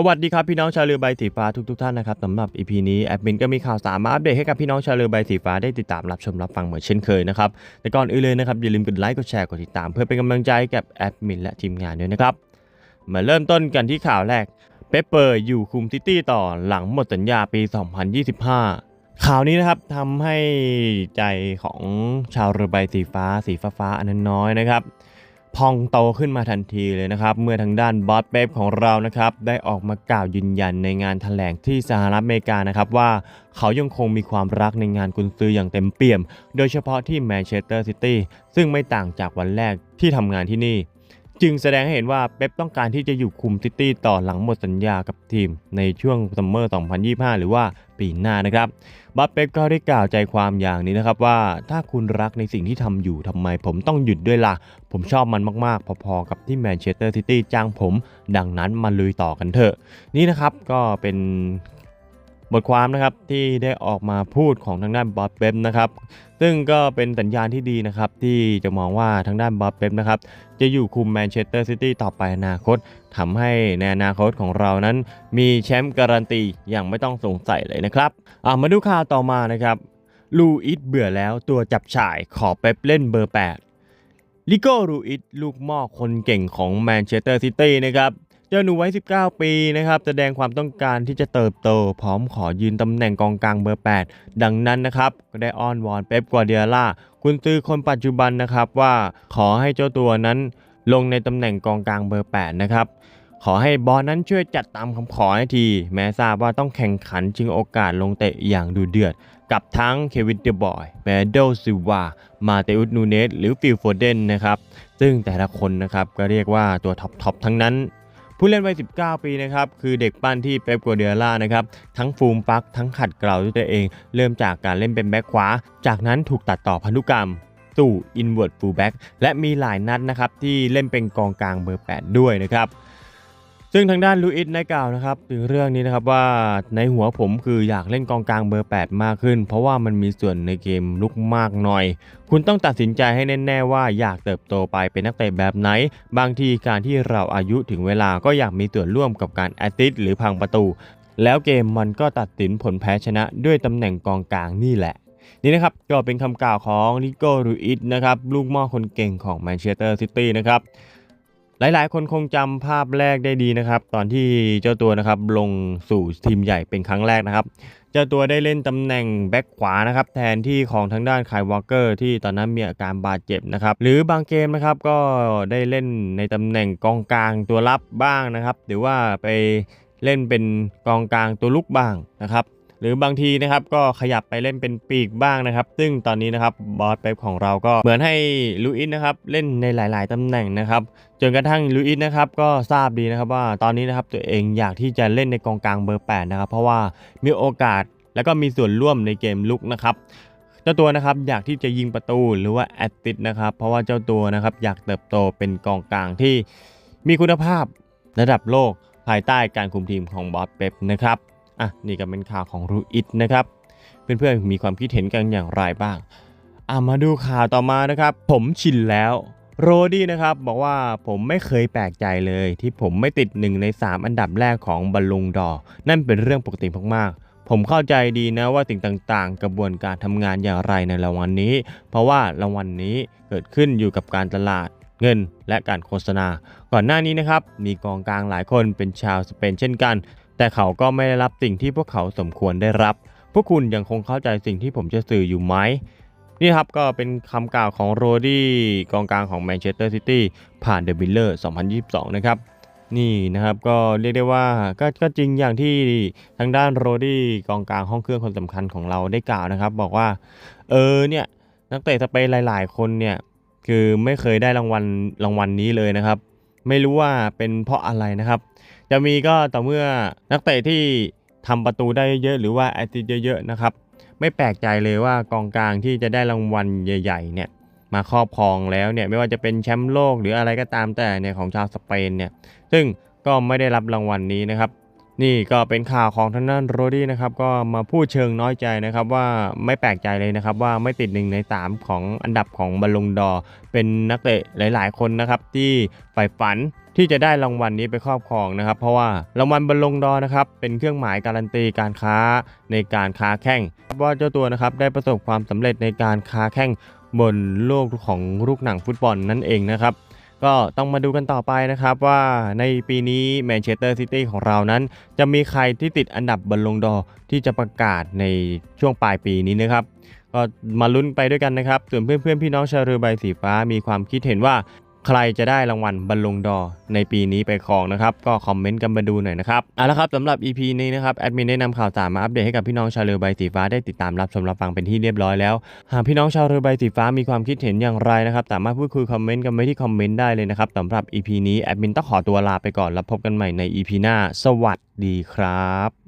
สวัสดีครับพี่น้องชาวเรือใบสีฟ้าทุกทท่านนะครับสำหรับ EP นี้แอดมินก็มีข่าวสารมาอัปเดตให้กับพี่น้องชาวเรือใบสีฟ้าได้ติดตามรับชมรับฟังเหมือนเช่นเคยนะครับแต่ก่อนอื่นเลยนะครับอย่าลืมกดไลค์กดแชร์กดติดตาม เพื่อเป็นกำลังใจกับแอดมินและทีมงานด้วยนะครับมาเริ่มต้นกันที่ข่าวแรกเปเปอร์อยู่คุมซิตี้ต่อหลังหมดสัญญาปี 2025 ข่าวนี้นะครับทำให้ใจของชาวเรือใบสีฟ้าสีฟ้าฟ้าๆอันนั้นน้อยนะครับ พองโตขึ้นมาทันทีเลยนะครับ เมื่อทางด้านบอสเป๊ปของเรานะครับได้ออกมากล่าวยืนยันในงานแถลงที่สหรัฐอเมริกานะครับว่าเขายังคงมีความรักในงานกุนซืออย่างเต็มเปี่ยม โดยเฉพาะที่แมนเชสเตอร์ซิตี้ซึ่งไม่ต่างจากวันแรกที่ทำงานที่นี่ จึงแสดงให้เห็นว่าเป๊ปต้องการที่จะอยู่คุมซิตี้ต่อหลังหมดสัญญากับทีม ในช่วงซัมเมอร์ 2025 หรือว่าปีหน้านะครับบัฟเป๊ปก็ได้กล่าวใจความอย่างนี้นะครับว่าถ้าคุณรักในสิ่งที่ทำอยู่ทำไมผมต้องหยุดด้วยล่ะ ผมชอบมันมากๆ พอๆกับที่แมนเชสเตอร์ซิตี้จ้างผม ดังนั้นมาลุยต่อกันเถอะ นี่นะครับก็เป็น บทความนะครับที่ได้ออกมาพูดของทางด้านบอสเป๊ปนะครับซึ่งก็เป็นสัญญาณที่ดีนะครับที่จะมองว่าทางด้านบอสเป๊ปนะครับจะอยู่คุมแมนเชสเตอร์ซิตี้ต่อไปอนาคตทำให้ในอนาคตของเรานั้น มีแชมป์การันตีอย่างไม่ต้องสงสัยเลยนะครับมาดูข่าวต่อมานะครับลูอิสเบื่อแล้วตัวจับฉ่ายขอเป๊ปเล่นเบอร์ 8 ลิโก้รูอิสลูกหม้อคนเก่งของแมนเชสเตอร์ซิตี้นะครับ เจ้าหนูไว้ 19 ปีนะครับแสดงความต้องการที่จะเติบโต พร้อมขอยืนตำแหน่งกองกลางเบอร์ 8 ดังนั้นนะครับ ก็ได้อ้อนวอนเป๊ปกวาเดียล่าคุณซื้อคนปัจจุบันนะครับว่าขอให้เจ้าตัวนั้นลงในตำแหน่งกองกลางเบอร์ 8 นะครับ ขอให้บอลนั้นช่วยจัดตามคำขอให้ที แม้ทราบว่าต้องแข่งขันจึงโอกาสลงเตะอย่างดูเดือด กับทั้งเควินเดบอยแบดโดซิวา มาเตอุสนูเนสหรือฟิลโฟเดนนะครับ ซึ่งแต่ละคนนะครับก็เรียกว่าตัวท็อปทอปทั้งนั้น ผู้เล่นวัย 19 ปีนะครับคือเด็กปั้นที่เป๊ปกัวเดียล่านะครับทั้งฟูมฟักทั้งขัดเกลาด้วยตัวเอง เริ่มจากการเล่นเป็นแบ็คขวา จากนั้นถูกตัดต่อพันธุกรรมสู่อินเวิร์ดฟูลแบ็กและมีหลายนัดนะครับที่เล่นเป็นกองกลางเบอร์ 8 ด้วยนะครับ ซึ่งทางด้านลูอิสได้กล่าวนะครับถึงเรื่องนี้นะครับว่าในหัวผมคืออยากเล่นกองกลางเบอร์ 8 มากขึ้น เพราะว่ามันมีส่วนในเกมลุกมากหน่อย คุณต้องตัดสินใจให้แน่ๆว่าอยากเติบโตไปเป็นนักเตะแบบไหน บางทีการที่เราอายุถึงเวลาก็อยากมีส่วนร่วมกับการแอตติสหรือพังประตู แล้วเกมมันก็ตัดสินผลแพ้ชนะด้วยตำแหน่งกองกลางนี่แหละนี่นะครับก็เป็นคำกล่าวของนิโก้รูอิสนะครับลูกม่อคนเก่งของแมนเชสเตอร์ซิตี้นะครับ หลายๆ คนคงจำภาพแรกได้ดีนะครับ ตอนที่เจ้าตัวนะครับลงสู่ทีมใหญ่เป็นครั้งแรกนะครับ เจ้าตัวได้เล่นตำแหน่งแบ็คขวานะครับ แทนที่ของทางด้านไคยวอลเกอร์ที่ตอนนั้นมีอาการบาดเจ็บนะครับ หรือบางเกมนะครับก็ได้เล่นในตำแหน่งกองกลางตัวรับบ้างนะครับ หรือว่าไปเล่นเป็นกองกลางตัวลุกบ้างนะครับ หรือบางทีนะครับก็ขยับไปเล่นเป็นปีกบ้างนะครับ ซึ่งตอนนี้นะครับบอสเป๊ปของเราก็เหมือนให้ลูอิสนะครับเล่นในหลาย ๆตำแหน่งนะครับจนกระทั่งลูอิสนะครับก็ทราบดีนะครับว่าตอนนี้นะครับตัวเองอยากที่จะเล่นในกองกลางเบอร์ 8 นะครับ เพราะว่ามีโอกาสแล้วก็มีส่วนร่วมในเกมลุกนะครับเจ้าตัวนะครับอยากที่จะยิงประตูหรือว่าแอตติสนะครับ เพราะว่าเจ้าตัวนะครับอยากเติบโตเป็นกองกลางที่มีคุณภาพระดับโลกภายใต้การคุมทีมของบอสเป๊ปนะครับ อะนี่ก็เป็นข่าวของรูอิสนะครับ เพื่อนๆมีความคิดเห็นกันอย่างไรบ้างอะมาดูข่าวต่อมานะครับ ผมชินแล้วโรดี้นะครับบอกว่าผมไม่เคยแปลกใจเลย ที่ผมไม่ติด1ใน 3 อันดับแรกของบอลลงดอร์นั่นเป็นเรื่องปกติมากๆ ผมเข้าใจดีนะว่าสิ่งต่างๆ กระบวนการทำงานอย่างไรในรางวัลนี้ เพราะว่ารางวัลนี้เกิดขึ้นอยู่กับการตลาดเงินและการโฆษณา ก่อนหน้านี้นะครับ มีกองกลางหลายคนเป็นชาวสเปนเช่นกัน แต่เขาก็ไม่ได้รับสิ่งที่พวกเขาสมควรได้รับ พวกคุณยังคงเข้าใจสิ่งที่ผมจะสื่ออยู่ไหมนี่ครับก็เป็นคำกล่าวของโรดี้กองกลางของแมนเชสเตอร์ซิตี้ผ่านเดอะบิลเลอร์ 2022 นะครับ นี่นะครับก็เรียกได้ว่าก็ก็จริงอย่างที่ทางด้านโรดี้กองกลางห้องเครื่องคนสำคัญของเราได้กล่าวนะครับ บอกว่า เออเนี่ยนักเตะสเปนหลาย ๆ คนเนี่ยคือไม่เคยได้รางวัลรางวัลนี้เลยนะครับ ไม่รู้ว่าเป็นเพราะอะไรนะครับ จะมีก็ต่อเมื่อนักเตะที่ทำประตูได้เยอะๆหรือว่าแอตติเยอะๆนะครับ ไม่แปลกใจเลยว่ากองกลางที่จะได้รางวัลใหญ่ๆเนี่ยมาครอบครองแล้วเนี่ยไม่ว่าจะเป็นแชมป์โลกหรืออะไรก็ตามแต่เนี่ยของชาวสเปนเนี่ยซึ่งก็ไม่ได้รับรางวัลนี้นะครับ นี่ก็เป็นข่าวของทางด้านโรดี้นะครับก็มาพูดเชิงน้อยใจนะครับว่าไม่แปลกใจเลยนะครับว่าไม่ติดหนึ่งใน 3 ของอันดับของบอลลงดอ เป็นนักเตะหลาย ๆ คนนะครับที่ใฝ่ฝันที่จะได้รางวัลนี้ไปครอบครองนะครับ เพราะว่ารางวัลบอลลงดอนะครับเป็นเครื่องหมายการันตีการค้าในการค้าแข่งว่าเจ้าตัวนะครับได้ประสบความสำเร็จในการค้าแข่งบนโลกของลูกหนังฟุตบอลนั่นเองนะครับ ก็ต้องมาดูกันต่อไปนะครับว่าในปีนี้แมนเชสเตอร์ซิตี้ของเรานั้น จะมีใครที่ติดอันดับบอลลงดอที่จะประกาศในช่วงปลายปีนี้นะครับ ก็มาลุ้นไปด้วยกันนะครับ ส่วนเพื่อนๆพี่น้องชาวเรือใบสีฟ้ามีความคิดเห็นว่า ใครจะได้รางวัลบอลลงดอในปีนี้ไปครองนะครับ ก็คอมเมนต์กันมาดูหน่อยนะครับเอาละครับสำหรับ EP นี้นะครับแอดมินได้นำข่าวสารมาอัปเดตให้กับพี่น้องชาวเรือใบสีฟ้าได้ติดตามรับชมรับฟังเป็นที่เรียบร้อยแล้ว หากพี่น้องชาวเรือใบสีฟ้ามีความคิดเห็นอย่างไรนะครับสามารถพูดคุยคอมเมนต์กันไว้ที่คอมเมนต์ได้เลยนะครับสำหรับ EP นี้แอดมินต้องขอตัวลาไปก่อนแล้วพบกันใหม่ใน EP หน้า สวัสดีครับ